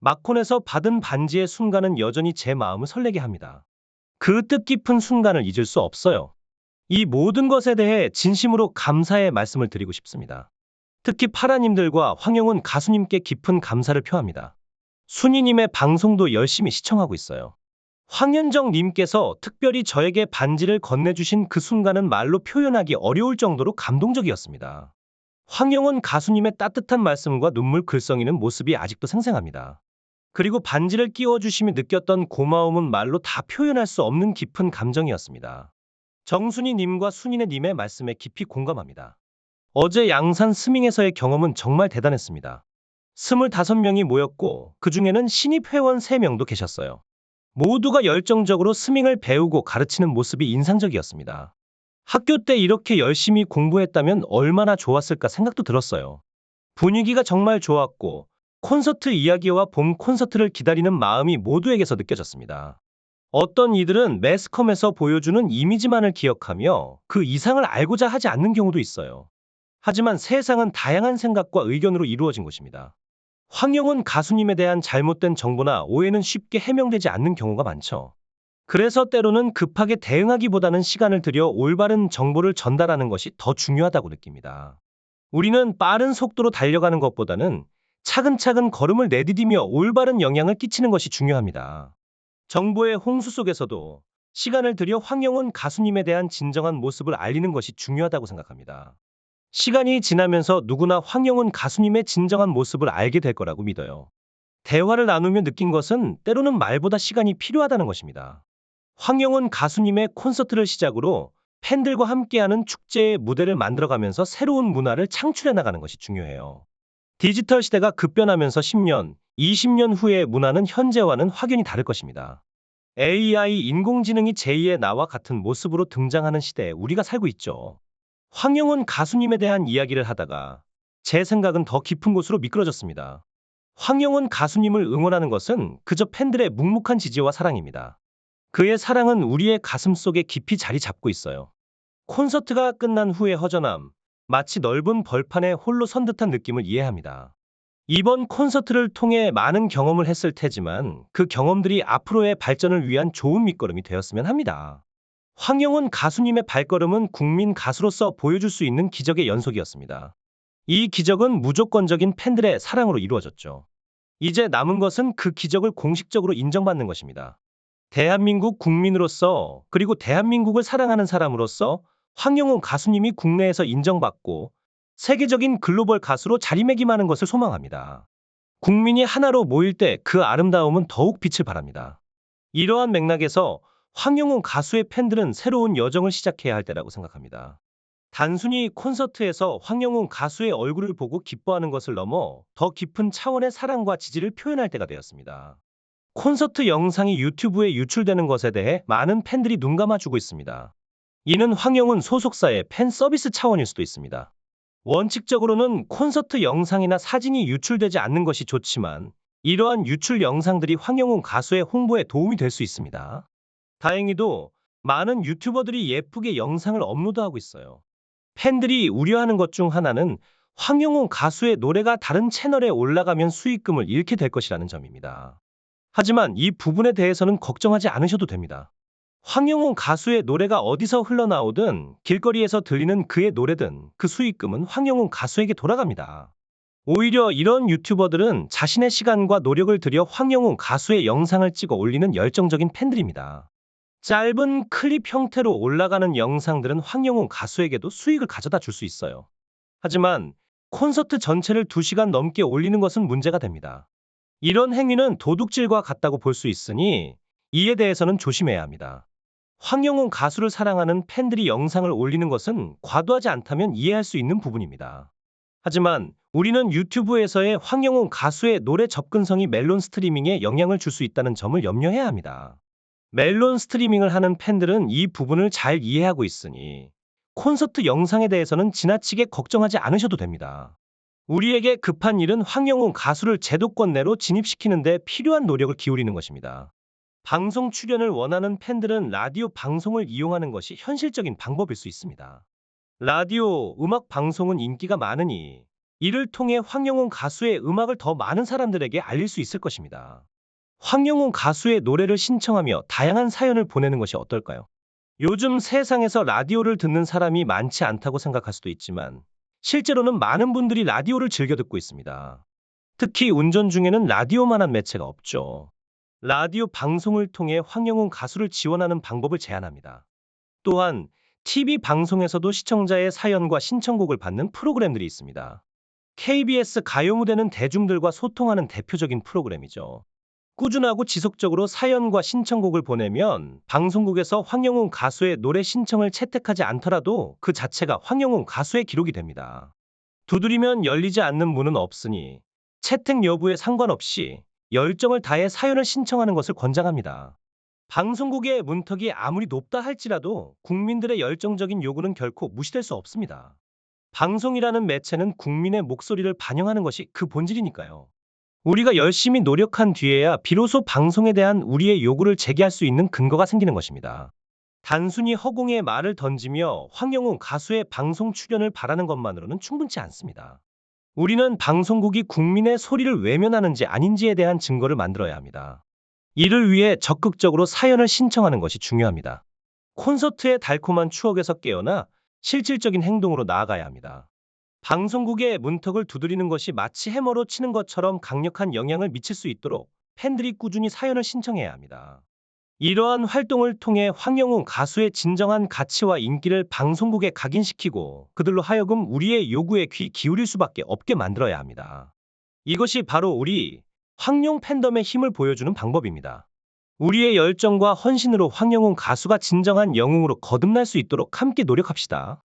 마콘에서 받은 반지의 순간은 여전히 제 마음을 설레게 합니다. 그 뜻깊은 순간을 잊을 수 없어요. 이 모든 것에 대해 진심으로 감사의 말씀을 드리고 싶습니다. 특히 파라님들과 황영훈 가수님께 깊은 감사를 표합니다. 순이님의 방송도 열심히 시청하고 있어요. 황현정님께서 특별히 저에게 반지를 건네주신 그 순간은 말로 표현하기 어려울 정도로 감동적이었습니다. 황영훈 가수님의 따뜻한 말씀과 눈물 글썽이는 모습이 아직도 생생합니다. 그리고 반지를 끼워주시며 느꼈던 고마움은 말로 다 표현할 수 없는 깊은 감정이었습니다. 정순이님과 순이네님의 말씀에 깊이 공감합니다. 어제 양산 스밍에서의 경험은 정말 대단했습니다. 25명이 모였고 그 중에는 신입 회원 3명도 계셨어요. 모두가 열정적으로 스밍을 배우고 가르치는 모습이 인상적이었습니다. 학교 때 이렇게 열심히 공부했다면 얼마나 좋았을까 생각도 들었어요. 분위기가 정말 좋았고 콘서트 이야기와 봄 콘서트를 기다리는 마음이 모두에게서 느껴졌습니다. 어떤 이들은 매스컴에서 보여주는 이미지만을 기억하며 그 이상을 알고자 하지 않는 경우도 있어요. 하지만 세상은 다양한 생각과 의견으로 이루어진 것입니다. 황영훈 가수님에 대한 잘못된 정보나 오해는 쉽게 해명되지 않는 경우가 많죠. 그래서 때로는 급하게 대응하기보다는 시간을 들여 올바른 정보를 전달하는 것이 더 중요하다고 느낍니다. 우리는 빠른 속도로 달려가는 것보다는 차근차근 걸음을 내디디며 올바른 영향을 끼치는 것이 중요합니다. 정보의 홍수 속에서도 시간을 들여 황영훈 가수님에 대한 진정한 모습을 알리는 것이 중요하다고 생각합니다. 시간이 지나면서 누구나 황영훈 가수님의 진정한 모습을 알게 될 거라고 믿어요. 대화를 나누며 느낀 것은 때로는 말보다 시간이 필요하다는 것입니다. 황영훈 가수님의 콘서트를 시작으로 팬들과 함께하는 축제의 무대를 만들어가면서 새로운 문화를 창출해 나가는 것이 중요해요. 디지털 시대가 급변하면서 10년, 20년 후의 문화는 현재와는 확연히 다를 것입니다. AI 인공지능이 제2의 나와 같은 모습으로 등장하는 시대에 우리가 살고 있죠. 황영훈 가수님에 대한 이야기를 하다가 제 생각은 더 깊은 곳으로 미끄러졌습니다. 황영훈 가수님을 응원하는 것은 그저 팬들의 묵묵한 지지와 사랑입니다. 그의 사랑은 우리의 가슴 속에 깊이 자리 잡고 있어요. 콘서트가 끝난 후의 허전함, 마치 넓은 벌판에 홀로 선 듯한 느낌을 이해합니다. 이번 콘서트를 통해 많은 경험을 했을 테지만 그 경험들이 앞으로의 발전을 위한 좋은 밑거름이 되었으면 합니다. 황영훈 가수님의 발걸음은 국민 가수로서 보여줄 수 있는 기적의 연속이었습니다. 이 기적은 무조건적인 팬들의 사랑으로 이루어졌죠. 이제 남은 것은 그 기적을 공식적으로 인정받는 것입니다. 대한민국 국민으로서 그리고 대한민국을 사랑하는 사람으로서 황영훈 가수님이 국내에서 인정받고 세계적인 글로벌 가수로 자리매김하는 것을 소망합니다. 국민이 하나로 모일 때 그 아름다움은 더욱 빛을 발합니다. 이러한 맥락에서 황영훈 가수의 팬들은 새로운 여정을 시작해야 할 때라고 생각합니다. 단순히 콘서트에서 황영훈 가수의 얼굴을 보고 기뻐하는 것을 넘어 더 깊은 차원의 사랑과 지지를 표현할 때가 되었습니다. 콘서트 영상이 유튜브에 유출되는 것에 대해 많은 팬들이 눈감아주고 있습니다. 이는 황영훈 소속사의 팬 서비스 차원일 수도 있습니다. 원칙적으로는 콘서트 영상이나 사진이 유출되지 않는 것이 좋지만 이러한 유출 영상들이 황영훈 가수의 홍보에 도움이 될 수 있습니다. 다행히도 많은 유튜버들이 예쁘게 영상을 업로드하고 있어요. 팬들이 우려하는 것 중 하나는 황영훈 가수의 노래가 다른 채널에 올라가면 수익금을 잃게 될 것이라는 점입니다. 하지만 이 부분에 대해서는 걱정하지 않으셔도 됩니다. 황영훈 가수의 노래가 어디서 흘러나오든 길거리에서 들리는 그의 노래든 그 수익금은 황영훈 가수에게 돌아갑니다. 오히려 이런 유튜버들은 자신의 시간과 노력을 들여 황영훈 가수의 영상을 찍어 올리는 열정적인 팬들입니다. 짧은 클립 형태로 올라가는 영상들은 황영훈 가수에게도 수익을 가져다 줄 수 있어요. 하지만 콘서트 전체를 2시간 넘게 올리는 것은 문제가 됩니다. 이런 행위는 도둑질과 같다고 볼 수 있으니 이에 대해서는 조심해야 합니다. 황영훈 가수를 사랑하는 팬들이 영상을 올리는 것은 과도하지 않다면 이해할 수 있는 부분입니다. 하지만 우리는 유튜브에서의 황영훈 가수의 노래 접근성이 멜론 스트리밍에 영향을 줄 수 있다는 점을 염려해야 합니다. 멜론 스트리밍을 하는 팬들은 이 부분을 잘 이해하고 있으니 콘서트 영상에 대해서는 지나치게 걱정하지 않으셔도 됩니다. 우리에게 급한 일은 황영훈 가수를 제도권 내로 진입시키는 데 필요한 노력을 기울이는 것입니다. 방송 출연을 원하는 팬들은 라디오 방송을 이용하는 것이 현실적인 방법일 수 있습니다. 라디오, 음악 방송은 인기가 많으니 이를 통해 황영훈 가수의 음악을 더 많은 사람들에게 알릴 수 있을 것입니다. 황영훈 가수의 노래를 신청하며 다양한 사연을 보내는 것이 어떨까요? 요즘 세상에서 라디오를 듣는 사람이 많지 않다고 생각할 수도 있지만 실제로는 많은 분들이 라디오를 즐겨 듣고 있습니다. 특히 운전 중에는 라디오만한 매체가 없죠. 라디오 방송을 통해 황영훈 가수를 지원하는 방법을 제안합니다. 또한 TV 방송에서도 시청자의 사연과 신청곡을 받는 프로그램들이 있습니다. KBS 가요 무대는 대중들과 소통하는 대표적인 프로그램이죠. 꾸준하고 지속적으로 사연과 신청곡을 보내면 방송국에서 황영훈 가수의 노래 신청을 채택하지 않더라도 그 자체가 황영훈 가수의 기록이 됩니다. 두드리면 열리지 않는 문은 없으니 채택 여부에 상관없이 열정을 다해 사연을 신청하는 것을 권장합니다. 방송국의 문턱이 아무리 높다 할지라도 국민들의 열정적인 요구는 결코 무시될 수 없습니다. 방송이라는 매체는 국민의 목소리를 반영하는 것이 그 본질이니까요. 우리가 열심히 노력한 뒤에야 비로소 방송에 대한 우리의 요구를 제기할 수 있는 근거가 생기는 것입니다. 단순히 허공에 말을 던지며 황영훈 가수의 방송 출연을 바라는 것만으로는 충분치 않습니다. 우리는 방송국이 국민의 소리를 외면하는지 아닌지에 대한 증거를 만들어야 합니다. 이를 위해 적극적으로 사연을 신청하는 것이 중요합니다. 콘서트의 달콤한 추억에서 깨어나 실질적인 행동으로 나아가야 합니다. 방송국의 문턱을 두드리는 것이 마치 해머로 치는 것처럼 강력한 영향을 미칠 수 있도록 팬들이 꾸준히 사연을 신청해야 합니다. 이러한 활동을 통해 황영훈 가수의 진정한 가치와 인기를 방송국에 각인시키고 그들로 하여금 우리의 요구에 귀 기울일 수밖에 없게 만들어야 합니다. 이것이 바로 우리 황용 팬덤의 힘을 보여주는 방법입니다. 우리의 열정과 헌신으로 황영훈 가수가 진정한 영웅으로 거듭날 수 있도록 함께 노력합시다.